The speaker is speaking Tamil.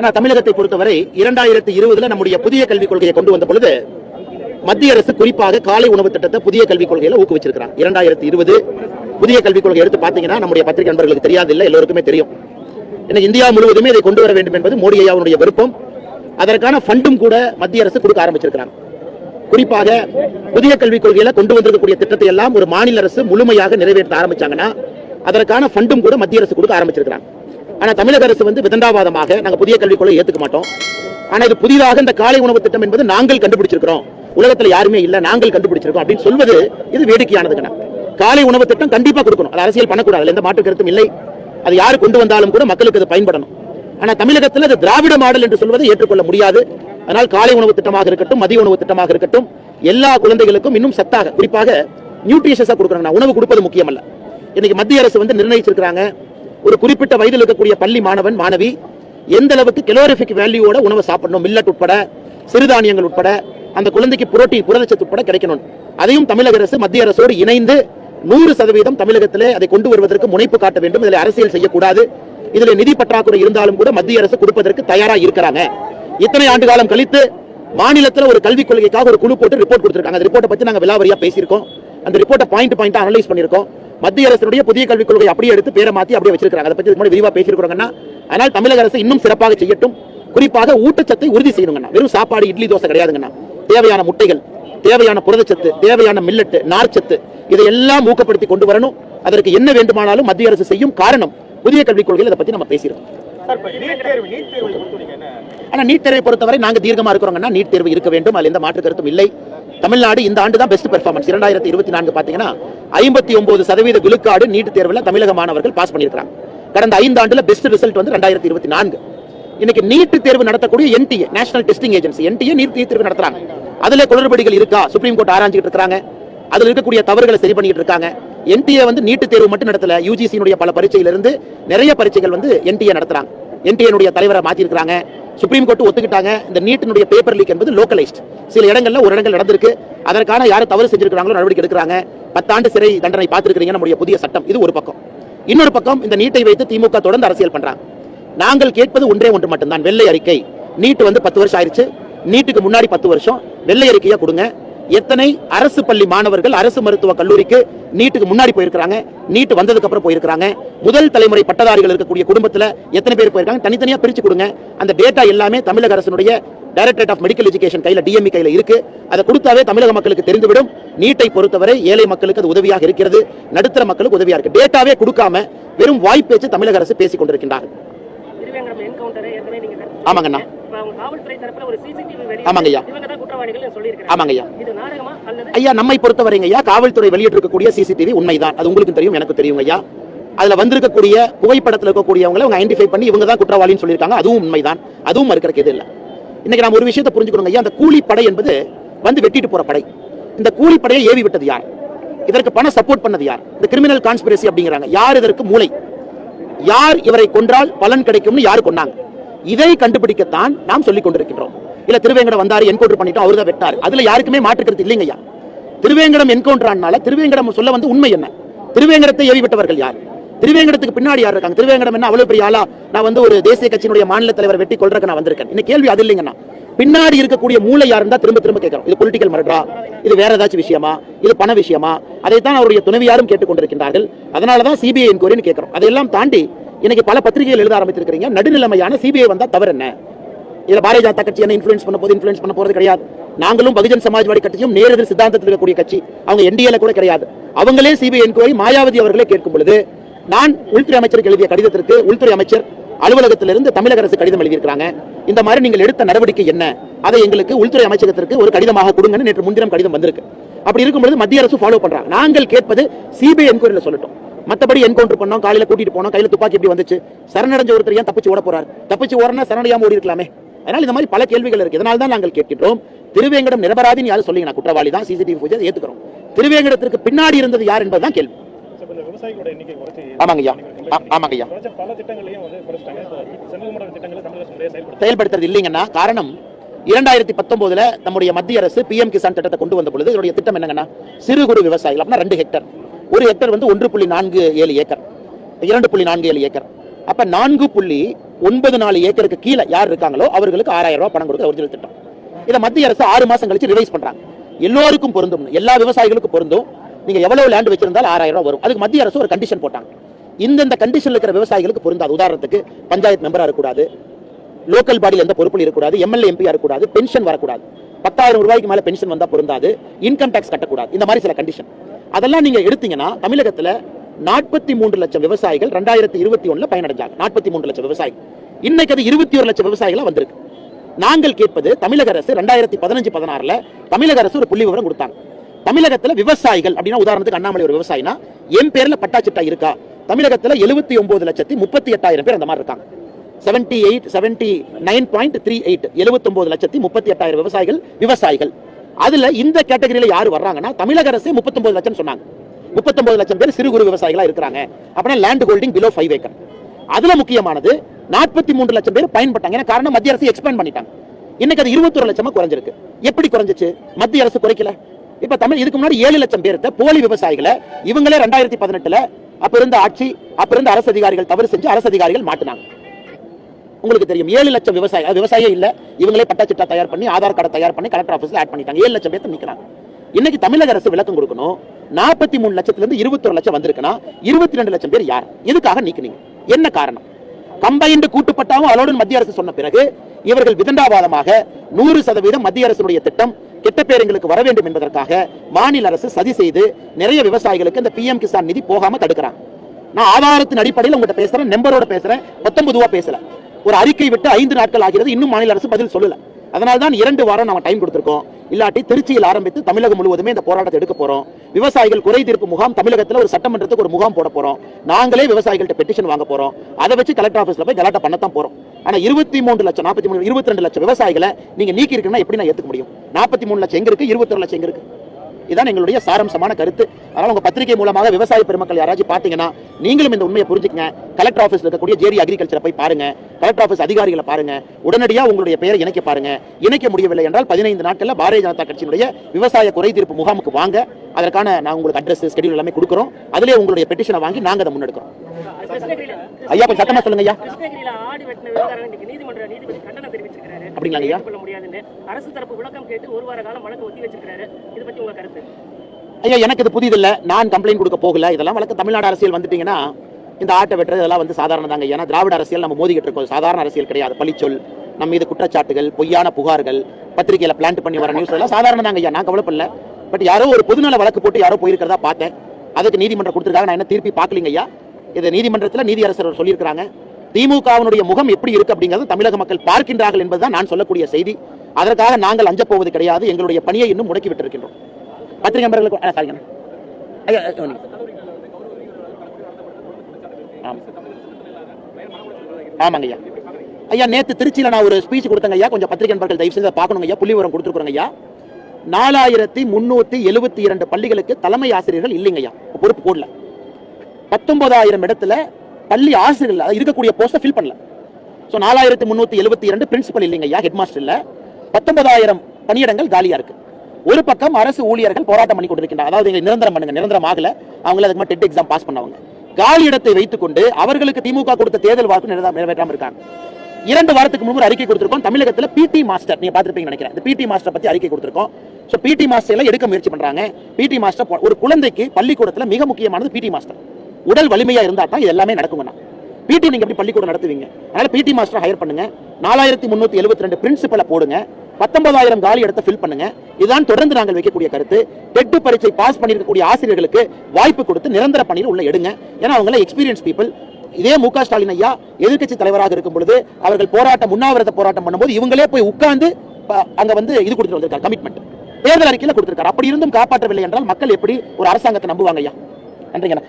ஆனா தமிழகத்தை பொறுத்தவரை இரண்டாயிரத்தி இருபதுல நம்முடைய புதிய கல்விக் கொள்கையை கொண்டு வந்த பொழுது மத்திய அரசு குறிப்பாக காலை உணவு திட்டத்தை புதிய கல்விக் கொள்கையில ஊக்குவிச்சிருக்கிறாங்க. இரண்டாயிரத்தி இருபது புதிய கல்விக் கொள்கை எடுத்து பாத்தீங்கன்னா நம்முடைய பத்திரிகை நண்பர்களுக்கு தெரியாது இல்ல எல்லோருக்குமே தெரியும். ஏன்னா இந்தியா முழுவதுமே இதை கொண்டு வர வேண்டும் என்பது மோடி ஐயாவுடைய விருப்பம். அதற்கான ஃபண்டும் கூட மத்திய அரசு கொடுக்க ஆரம்பிச்சிருக்கிறாங்க. குறிப்பாக புதிய கல்விக் கொள்கையில கொண்டு வந்திருக்கக்கூடிய திட்டத்தை எல்லாம் ஒரு மாநில அரசு முழுமையாக நிறைவேற்ற ஆரம்பிச்சாங்கன்னா அதற்கான ஃபண்டும் கூட மத்திய அரசு கொடுக்க ஆரம்பிச்சிருக்கிறாங்க. ஆனா தமிழக அரசு வந்து விதண்டாவாதமாக நாங்கள் புதிய கல்விக் கொள்கை ஏற்றுக்க மாட்டோம். ஆனால் இது புதிதாக இந்த காலை உணவு திட்டம் என்பது நாங்கள் கண்டுபிடிச்சிருக்கிறோம். உலகத்தில் யாருமே இல்லை நாங்கள் கண்டுபிடிச்சிருக்கோம் அப்படின்னு சொல்வது இது வேடிக்கையானதுங்கண்ணா காலை உணவு திட்டம் கண்டிப்பாக கொடுக்கணும். அது அரசியல் பண்ணக்கூடாது எந்த மாற்று கருத்தும் இல்லை. அது யாரு கொண்டு வந்தாலும் கூட மக்களுக்கு அது பயன்படணும். ஆனா தமிழகத்தில் அது திராவிட மாடல் என்று சொல்வதை ஏற்றுக்கொள்ள முடியாது. அதனால் காலை உணவு திட்டமாக இருக்கட்டும் மதிய உணவு திட்டமாக இருக்கட்டும் எல்லா குழந்தைகளுக்கும் இன்னும் சத்தாக. குறிப்பாக நியூட்ரிஷஸாக கொடுக்குறாங்க உணவு கொடுப்பது முக்கியமல்ல. இன்னைக்கு மத்திய அரசு வந்து நிர்ணயிச்சிருக்கிறாங்க. ஒரு குறிப்பிட்ட வயதில் இருக்கக்கூடிய பள்ளி மாணவன் மாணவி எந்த அளவுக்கு கெலோரிஃபிக் வேல்யூவோட உணவு சாப்பிடணும்? மில்லட் உட்பட சிறுதானியங்கள் உட்பட அந்த குழந்தைக்கு புரோட்டீன் புரதச்சத்து உட்பட கிடைக்கணும். அதையும் தமிழக அரசு மத்திய அரசோடு இணைந்து நூறு சதவீதம் தமிழகத்திலே அதை கொண்டு வருவதற்கு முனைப்பு காட்ட வேண்டும். இதில் அரசியல் செய்யக்கூடாது. இதுல நிதி பற்றாக்குறை இருந்தாலும் கூட மத்திய அரசு கொடுப்பதற்கு தயாரா இருக்கிறாங்க. இத்தனை ஆண்டு காலம் கழித்து மாநிலத்தில் ஒரு கல்விக் கொள்கைக்காக ஒரு குழு போட்டு ரிப்போர்ட் கொடுத்திருக்காங்க. அந்த ரிப்போர்ட்டை பத்தி நாங்கள் விலாவரியாக பேசியிருக்கோம். அந்த ரிப்போர்ட்டை பாயிண்ட் பாயிண்ட் அனலைஸ் பண்ணிருக்கோம் மத்திய அரசுடைய புதிய கல்விக் கொள்கை அப்படியே எடுத்து பேரை மாத்தி அப்படியே வச்சிருக்காங்க அதை பத்தி முன்னாடி விரிவா பேசியிருக்காங்கன்னா அதனால் தமிழக அரசு இன்னும் சிறப்பாக செய்யட்டும். குறிப்பாக ஊட்டச்சத்தை உறுதி செய்யணுங்கண்ணா. வெறும் சாப்பாடு இட்லி தோசை கிடையாதுங்கண்ணா. தேவையான முட்டைகள் தேவையான புரதச்சத்து தேவையான மில்லட்டு நார்ச்சத்து இதையெல்லாம் ஊக்கப்படுத்தி கொண்டு வரணும். அதற்கு என்ன வேண்டுமானாலும் மத்திய அரசு செய்யும் காரணம் புதிய கல்விக் கொள்கையில் இதை பத்தி நம்ம பேசியிருக்கோம். சார் இப்ப நீட் தேர்வு நீட் தேர்வை பொறுத்த வரைக்கும் என்ன? ஆனா நீட் தேர்வை பொறுத்தவரை நாங்க தீர்க்கமா இருக்கிறோங்கன்னா நீட் தேர்வு இருக்க வேண்டும். அதுல எந்த மாற்று கருத்தும் இல்லை. தமிழ்நாடு இந்த ஆண்டு தான் பெஸ்ட் பெர்ஃபார்மன்ஸ் இரண்டாயிரத்தி இருபத்தி நான்கு பாத்தீங்கன்னா ஐம்பத்தி ஒன்பது சதவீத விழுக்காடு நீட் தேர்வில் தமிழக மாணவர்கள் பாஸ் பண்ணியிருக்கிறாங்க. கடந்த ஐந்து ஆண்டுல பெஸ்ட் ரிசல்ட் வந்து ரெண்டாயிரத்தி இருபத்தி நான்கு. இன்னைக்கு நீட் தேர்வு நடத்தக்கூடிய NTA National Testing Agency NTA NEET தேர்வு நடத்துறாங்க. அதுல குளறுபடிகள் இருக்கா? சுப்ரீம் கோர்ட் ஆராய்ச்சிட்டு இருக்காங்க. அதுல இருக்கக்கூடிய தவறுகளை சரி பண்ணிட்டு இருக்காங்க. என்டிஏ வந்து நீட்டு தேர்வு மட்டும் நடத்தல. யூஜிசியினுடைய பல பரீட்சையிலிருந்து நிறைய பரீட்சைகள் வந்து என்டிஏ நடத்துறாங்க. என்டிஏனுடைய தலைவரை மாற்றிருக்கிறாங்க சுப்ரீம் கோர்ட் ஒத்துக்கிட்டாங்க. இந்த நீட்டினுடைய பேப்பர் லீக் என்பது லோக்கலைஸ்ட் சில இடங்கள்ல ஒரு இடங்கள் நடந்திருக்கு. அதற்கான யார் தவறு செஞ்சிருக்கிறாங்களோ நடவடிக்கை எடுக்கிறாங்க. பத்தாண்டு சிறை தண்டனை பார்த்திருக்கிறீங்க நம்முடைய புதிய சட்டம். இது ஒரு பக்கம். இன்னொரு பக்கம் இந்த நீட்டை வைத்து திமுக தொடர்ந்து அரசியல் பண்றாங்க. நாங்கள் கேட்பது ஒன்றே ஒன்று மட்டும்தான். வெள்ளை அறிக்கை. நீட் வந்து பத்து வருஷம் ஆயிடுச்சு நீட்டுக்கு முன்னாடி பத்து வருஷம். வெள்ளை அறிக்கையா கொடுங்க. எத்தனை அரசு பள்ளி மாணவர்கள் அரசு மருத்துவ கல்லூரிக்கு நீட்டுக்கு முன்னாடி போயிருக்காங்க நீட் வந்ததுக்கு அப்புறம் போயிருக்காங்க முதல் தலைமுறை பட்டதாரிகள் இருக்கக்கூடிய குடும்பத்துல எத்தனை பேர் போயிருக்காங்க? தனித்தனியா பிரிச்சு கொடுங்க. அந்த டேட்டா எல்லாமே தமிழக அரசினுடைய டைரக்டரேட் ஆஃப் மெடிக்கல் எஜுகேஷன் கையில டிஎம்இ கையில இருக்கு. அதை கொடுத்தாவே தமிழக மக்களுக்கு தெரிந்துவிடும். நீட்டை பொறுத்தவரை ஏழை மக்களுக்கு அது உதவியாக இருக்கிறது. நடுத்தர மக்களுக்கு உதவியா இருக்கு. டேட்டாவே கொடுக்காம வெறும் வாய்ப்பேச்சு தமிழக அரசு பேசிக் கொண்டிருக்கின்றார்கள் ஆமாங்கண்ணா. ஐயா நம்மை பொறுத்தவரைங்க ஐயா காவல்துறை வெளியிட்டிருக்கக்கூடிய சிசிடிவி உண்மைதான். அது உங்களுக்கு தெரியும் எனக்கு தெரியும் ஐயா அதுல வந்திருக்கக்கூடிய புகைப்படத்துல இருக்கக்கூடியவங்களை அவங்க ஐடென்டிஃபை பண்ணி இவங்க தான் குற்றவாளின்னு சொல்லியிருக்காங்க. அதுவும் உண்மைதான். அதுவும் மறுக்கிறதுக்கு எது இல்லை. இன்னைக்கு நாம ஒரு விஷயத்தை புரிஞ்சுக்கணுங்க ஐயா அந்த கூலிப்படை என்பது வந்து வெட்டிட்டு போற படை. இந்த கூலிப்படையை ஏவி விட்டது யார்? இதற்கு பணம் சப்போர்ட் பண்ணது யார்? இந்த கிரிமினல் கான்ஸ்பிரசி அப்படிங்கிறாங்க. யார் இதற்கு மூளை? யார் இவரை கொன்றால் பலன் கிடைக்கும்னு யார் கொன்னாங்க? இதை கண்டுபிடிக்கத்தான் நாம் சொல்லிக் கொண்டிருக்கின்றோம். இல்ல திருவேங்கடம் வந்தாரு என்கவுண்டர் பண்ணிட்டோம் அவர்தான் வெட்டார். அதுல யாருக்குமே மாற்றுக்கிறது இல்லைங்கய்யா. திருவேங்கடம் என்கவுண்டர் திருவேங்கடம் சொல்ல வந்து உண்மை என்ன? திருவேங்கடத்தை ஏவி யார்? திருவேங்கடத்துக்கு பின்னாடி யார் இருக்காங்க? திருவேங்கடம் என்ன அவ்வளவு பெரிய ஆளா? நான் வந்து ஒரு தேசிய கட்சியினுடைய மாநில தலைவர் வெட்டி கொள்றதுக்கு நான் வந்திருக்கேன். இன்னைக்கு கேள்வி அது இல்லைங்கண்ணா. பின்னாடி இருக்கக்கூடிய மூளை யாருன்னு இருந்தா திரும்ப திரும்ப கேட்கிறோம் இது பொலிட்டிக்கல் மர்டரா இது வேற ஏதாச்சும் விஷயமா? இது பண விஷயமா? அதைத்தான் அவருடைய துணைவியாரும் கேட்டுக்கொண்டிருக்கின்றார்கள். அதனாலதான் சிபிஐ என்கொயரின்னு கேட்கிறோம். அதையெல்லாம் தாண்டி இன்னைக்கு பல பத்திரிகைகள் எழுத ஆரம்பிச்சிருக்கீங்க நடுநிலைமையான சிபிஐ வந்தா தவறு என்ன? இதுல பாரதிய ஜனதா கட்சி என்ன இன்ஃபுளுன்ஸ் பண்ண போது இன்ஃபுளுன்ஸ் பண்ண போறது கிடையாது. நாங்களும் பகுஜன் சமாஜ்வாடி கட்சியும் நேரெதிர் சித்தாந்தத்தில் இருக்கக்கூடிய கட்சி. அவங்க என்டிஏல கூட கிடையாது. அவங்களே சிபிஐ என்கொயரி மாயாவதி அவர்களே கேட்கும் பொழுது நான் உள்துறை அமைச்சருக்கு எழுதிய கடிதத்திற்கு உள்துறை அமைச்சர் அலுவலகத்திலிருந்து தமிழக அரசு கடிதம் எழுதியிருக்காங்க இந்த மாதிரி நீங்கள் எடுத்த நடவடிக்கை என்ன? அதை எங்களுக்கு உள்துறை அமைச்சகத்திற்கு ஒரு கடிதமாக கொடுங்கன்னு நேற்று முன்தினம் கடிதம் வந்திருக்கு. அப்படி இருக்கும்போது மத்திய அரசு ஃபாலோ பண்றாங்க. நாங்கள் கேட்பது சிபிஐ என்கொயரியில் சொல்லட்டும். மத்தபடி என்கவுண்டர் பண்ணோம் காலையில கூட்டிட்டு போனோம் கையில துப்பாக்கி எப்படி வந்துச்சு? சரணடைஞ்ச ஒருத்தர் ஏன் தப்பிச்சு ஓட போறார்? தப்பிச்சு ஓடனா சரணடையாம ஓடி இருக்கலாமே. அதனால இந்த மாதிரி பல கேள்விகள் இருக்கு. இதனால தான் நாங்கள் கேட்கின்றோம். திருவேங்கடம் நிரபராதின்னு யாரும் சொல்லிங்க குற்றவாளி தான் சிசிடிவி பூஜை ஏத்துக்கிறோம். திருவேங்கடத்திற்கு பின்னாடி இருந்தது யார் என்பதுதான் கேள்வி. செயல்படுத்துறது இல்லைங்கன்னா காரணம் இரண்டாயிரத்தி பத்தொன்பதுல நம்முடைய மத்திய அரசு பிஎம் கிசான் திட்டத்தை கொண்டு வந்த பொழுது இதனுடைய திட்டம் என்னங்கன்னா சிறு குறு விவசாயிகள் அப்படின்னா ரெண்டு ஹெக்டர் ஒரு ஹெக்டர் வந்து ஒன்று புள்ளி நான்கு ஏழு ஏக்கர். இரண்டு புள்ளி நான்கு ஏழு ஏக்கர். அப்ப நான்கு புள்ளி ஒன்பது நாலு ஏக்கருக்கு கீழே யார் இருக்காங்களோ அவர்களுக்கு ஆறாயிரம் ரூபாய் பணம் கொடுக்க ஒரிஜினல் திட்டம். இதை மத்திய அரசு ஆறு மாசம் கழிச்சு ரிவைஸ் பண்றாங்க. எல்லோருக்கும் பொருந்தும். எல்லா விவசாயிகளுக்கும் பொருந்தும். நீங்க எவ்வளவு லேண்ட் வச்சிருந்தாலும் ஆறாயிரம் ரூபாய் வரும். அதுக்கு மத்திய அரசு ஒரு கண்டிஷன் போட்டாங்க. இந்தந்த கண்டிஷன்ல இருக்கிற விவசாயிகளுக்கு பொருந்தாது. உதாரணத்துக்கு பஞ்சாயத்து மெம்பரா இருக்கக்கூடாது. லோக்கல் பாடியில் எந்த பொறுப்பில் இருக்கக்கூடாது. எம்எல்ஏ எம்பியா இருக்கக்கூடாது. பென்ஷன் வரக்கூடாது. பத்தாயிரம் ரூபாய்க்கு மேல பென்ஷன் வந்தா பொருந்தாது. இன்கம் டேக்ஸ் கட்டக்கூடாது. இந்த மாதிரி சில கண்டிஷன் அதெல்லாம் நீங்க எடுத்தீங்கன்னா தமிழகத்துல நாற்பத்தி மூன்று லட்சம் விவசாயிகள் ரெண்டாயிரத்தி இருபத்தி ஒண்ணுல பயனடைஞ்சாங்க. நாற்பத்தி மூன்று லட்சம் விவசாயிகள் இன்னைக்கு அது இருபத்தி ஒரு லட்சம் விவசாயிகளா வந்திருக்கு. நாங்கள் கேட்பது தமிழக அரசு ரெண்டாயிரத்தி பதினஞ்சு பதினாறுல தமிழக அரசு ஒரு புள்ளி விவரம் கொடுத்தாங்க. தமிழகத்துல விவசாயிகள் அப்படின்னா உதாரணத்துக்கு அண்ணாமலை ஒரு விவசாயினா என் பேர்ல பட்டாச்சிட்டா இருக்கா? தமிழகத்துல எழுபத்தி ஒன்பது லட்சத்தி முப்பத்தி எட்டாயிரம் பேர் அந்த மாதிரி இருக்காங்க. Seventy eight seventy nine point three eight எழுபத்தொன்பது லட்சத்தி முப்பத்தி எட்டாயிரம் விவசாயிகள் விவசாயிகள். அதுல இந்த கேட்டகரியில யாரு வர்றாங்கன்னா தமிழக அரசு முப்பத்தொன்பது லட்சம் சொன்னாங்க. முப்பத்தொன்பது லட்சம் பேர் சிறு குறு விவசாயிகளா இருக்கிறாங்க. அப்படின்னா land holding below five acre அதுல முக்கியமானது நாற்பத்தி மூன்று லட்சம் பேர் பயன்பட்டாங்க. ஏன்னா காரணம் மத்திய அரசு எக்ஸ்பேண்ட் பண்ணிட்டாங்க. இன்னைக்கு அது இருபத்தொரு லட்சமா குறைஞ்சிருக்கு. எப்படி குறைஞ்சிச்சு? மத்திய அரசு குறைக்கல. இப்ப தமிழ் இதுக்கு முன்னாடி ஏழு லட்சம் பேர்த்த போலி விவசாயிகளை இவங்களே ரெண்டாயிரத்தி பதினெட்டுல அப்ப இருந்த ஆட்சி அப்ப இருந்த அரசு அதிகாரிகள் தவறு செஞ்சு அரசு அதிகாரிகள் மாட்டினாங்க. உங்களுக்கு தெரியும். ஏழு லட்சம் விவசாயி விவசாயம் இல்ல. இவங்களே பட்டாச்சிட்டா தயார் பண்ணி ஆதார் கார்டை தயார் பண்ணி கலெக்டர் ஆஃபீஸ்ல ஆட் பண்ணிட்டாங்க. ஏழு லட்சம் பேர்த்த நிக்கிறாங்க. இன்னைக்கு தமிழக அரசு விளக்கம் கொடுக்கணும். நாற்பத்தி மூணு லட்சத்துல இருந்து இருபத்தொரு லட்சம் வந்திருக்குன்னா இருபத்தி ரெண்டு லட்சம் பேர் யார்? எதுக்காக நீக்கினீங்க? என்ன காரணம்? கம்பைண்டு கூட்டுப்பட்டாவும் அலோடு மத்திய அரசு சொன்ன பிறகு இவர்கள் விதண்டாவாதமாக நூறு சதவீதம் மத்திய அரசுடைய திட்டம் கெட்ட பேர் எங்களுக்கு வர வேண்டும் என்பதற்காக மாநில அரசு சதி செய்து நிறைய விவசாயிகளுக்கு இந்த பிஎம் கிசான் நிதி போகாம தடுக்கிறாங்க. நான் ஆதாரத்தின் அடிப்படையில் உங்ககிட்ட பேசுறேன் நம்பரோட பேசுறேன் பத்தொன்பது ரூபா பேசல. ஒரு அறிக்கை விட்டு ஐந்து நாட்கள் ஆகிறது. இன்னும் மாநில அரசு பதில் சொல்லல. அதனால தான் இரண்டு வாரம் நம்ம டைம் கொடுத்திருக்கோம். இல்லாட்டி திருச்சியில் ஆரம்பித்து தமிழகம் முழுவதுமே இந்த போராட்டத்தை எடுக்க போறோம். விவசாயிகள் குறை தீர்ப்பு முகாம் தமிழகத்துல ஒரு சட்டமன்றத்துக்கு ஒரு முகாம் போட போறோம். நாங்களே விவசாயிகள்ட்ட பெட்டிஷன் வாங்க போறோம். அதை வச்சு கலெக்டர் ஆஃபீஸ்ல போய் கலாட்டா பண்ணத்தான் போறோம். ஆனா இருபத்தி மூணு லட்சம் நாற்பத்தி மூணு இருபத்தி ரெண்டு லட்சம் விவசாயிகளை நீங்க நீக்கி இருக்கீங்கன்னா எப்படி நான் ஏத்துக்க முடியும்? நாற்பத்தி மூணு லட்சம் எங்க இருக்கு? இருபத்தொரு லட்சம் எங்க இருக்கு? இதான் எங்களுடைய சாரம்சமான கருத்து. அதனால உங்க பத்திரிகை மூலமாக விவசாய பெருமக்கள் யாராச்சும் பாத்தீங்கன்னா நீங்களும் இந்த உண்மையை புரிஞ்சுக்கங்க. கலெக்டர் ஆபீஸ்ல இருக்கக்கூடிய ஜேரி அக்ரிகல்ச்சரை போய் பாருங்க. கலெக்டர் ஆபீஸ் அதிகாரிகளை பாருங்க. உடனடியா உங்களுடைய பெயரை இணைக்க பாருங்க. இணைக்க முடியவில்லை என்றால் பதினைந்து நாட்கள்ல பாரதிய ஜனதா கட்சியினுடைய விவசாய குறை தீர்ப்பு முகாமுக்கு வாங்க. அதற்கான நான் உங்களுக்கு அட்ரஸ் ஸ்கெடியூல் எல்லாமே கொடுக்குறோம். அதிலே உங்களுடைய பெட்டிஷனை வாங்கி நாங்க அதை முன்னெடுக்கிறோம். ஐயா கொஞ்சம் சத்தமா சொல்லுங்க ஐயா. அப்படிங்களா ஐயா? ஏற்றுக்கொள்ள முடியாதுன்னு அரசு தரப்பு விளக்கம் கேட்டு ஒரு வார காலம் வழக்கு ஒத்தி வச்சிருக்காரு இது பத்தி உங்க கருத்து? ஐயா எனக்கு இது புதிதில்ல. நான் கம்ப்ளைண்ட் கொடுக்க போகல. இதெல்லாம் வழக்கு தமிழ்நாடு அரசியல் வந்துட்டீங்கன்னா இந்த ஆட்டை வெட்டுறது இதெல்லாம் வந்து சாதாரண தாங்க ஏன்னா திராவிட அரசியல் நம்ம மோதிக்கிட்டு இருக்கோம். சாதாரண அரசியல் கிடையாது. பழிச்சொல் நம்ம மீது குற்றச்சாட்டுகள் பொய்யான புகார்கள் பத்திரிகையில பிளான்ட் பண்ணி வர நியூஸ் எல்லாம் சாதாரண தாங்க ஐயா. நான் கவலைப்படல. பட் யாரோ ஒரு பொதுநல வழக்கு போட்டு யாரோ போயிருக்கிறதா பார்த்தேன். அதுக்கு நீதிமன்றம் கொடுத்துருக்காங்க. நான் என்ன திருப்பி பார்க்கலீங்க ஐயா? இது நீதிமன்றத்தில் நீதியரசர் சொல்லியிருக்கிறாங்க. திமுகவினுடைய முகம் எப்படி இருக்கு அப்படிங்கிறது தமிழக மக்கள் பார்க்கின்றார்கள் என்பதுதான் நான் சொல்லக்கூடிய செய்தி. அதற்காக நாங்கள் அஞ்சப் போவது கிடையாது. எங்களுடைய பணியை இன்னும் முடக்கி விட்டிருக்கின்றோம் பத்திரிகை நண்பர்களுக்கு சாரிங்க ஆமாங்க ஐயா. ஐயா நேற்று திருச்சியில் நான் ஒரு ஸ்பீச் கொடுத்தேங்க ஐயா. கொஞ்சம் பத்திரிகை நண்பர்கள் தயவு செய்து பார்க்கணுங்க ஐயா. புள்ளி விவரம் கொடுத்துருக்குறோங்க ஐயா. நாலாயிரத்தி முன்னூத்தி எழுபத்தி இரண்டு பள்ளிகளுக்கு தலைமை ஆசிரியர்கள் இல்லைங்க ஐயா. பொறுப்பு போடல. பத்தொன்பதாயிரம் இடத்துல பள்ளி ஆசிரியர்கள் இருக்கக்கூடிய போஸ்ட்டை ஃபில் பண்ணல. ஸோ நாலாயிரத்தி முந்நூற்றி எழுபத்தி இரண்டு பிரின்சிபல் இல்லைங்க ஐயா ஹெட் மாஸ்டர் இல்லை. பத்தொன்பதாயிரம் பணியிடங்கள் காலியாக இருக்கு. ஒரு பக்கம் அரசு ஊழியர்கள் போராட்டம் பண்ணி கொண்டிருக்கின்றனர் அதாவது எங்களை நிரந்தரம் பண்ணுங்க நிரந்தரம் ஆகல. அவங்கள அதுக்கு டெட் எக்ஸாம் பாஸ் பண்ணவங்க. காலி இடத்தை வைத்துக்கொண்டு அவர்களுக்கு திமுக கொடுத்த தேர்தல் வாக்கு நிறைவே- நிறைவேற்றாம இருக்காங்க. இரண்டு வாரத்துக்கு முன்பு அறிக்கை கொடுத்திருக்கோம். தமிழகத்தில் பிடி மாஸ்டர் நீங்க பார்த்துருப்பீங்க நினைக்கிறேன். இந்த பிடி மாஸ்டர் பத்தி அறிக்கை கொடுத்திருக்கோம். ஸோ பிடி மாஸ்டர் எல்லாம் எடுக்க முயற்சி பண்றாங்க. பிடி மாஸ்டர் ஒரு குழந்தைக்கு பள்ளிக்கூடத்தில் மிக முக்கியமானது பிடி மாஸ்டர் உடல் வலிமையா இருந்தா தான் இது எல்லாமே நடக்குங்கண்ணா பிடி நீங்க எப்படி பள்ளிக்கூடம் நடத்துவீங்க? அதனால பிடி மாஸ்டர் ஹையர் பண்ணுங்க. நாலாயிரத்தி முன்னூத்தி எழுபத்தி ரெண்டு பிரின்சிபலை போடுங்க. பத்தொன்பதாயிரம் காலி இடத்தை ஃபில் பண்ணுங்க. இதுதான் தொடர்ந்து நாங்கள் வைக்கக்கூடிய கருத்து. டெட்டு பரீட்சை பாஸ் பண்ணியிருக்கக்கூடிய ஆசிரியர்களுக்கு வாய்ப்பு கொடுத்து நிரந்தர பணியில் உள்ள எடுங்க. ஏன்னா அவங்க எக்ஸ்பீரியன்ஸ் பீப்புள் இதே மு க ஸ்டாலின் ஐயா எதிர்கட்சி தலைவராக இருக்கும் பொழுது அவர்கள் போராட்டம் உண்ணாவிரத போராட்டம் பண்ணும்போது இவங்களே போய் உட்கார்ந்து அங்க வந்து இது கொடுத்துட்டு வந்திருக்காரு கமிட்மெண்ட் தேர்தல் அறிக்கையில் கொடுத்திருக்காரு. அப்படி இருந்தும் காப்பாற்றவில்லை என்றால் மக்கள் எப்படி ஒரு அரசாங்கத்தை நம்புவாங்க ஐயா? நன்றிங்கண்ணா.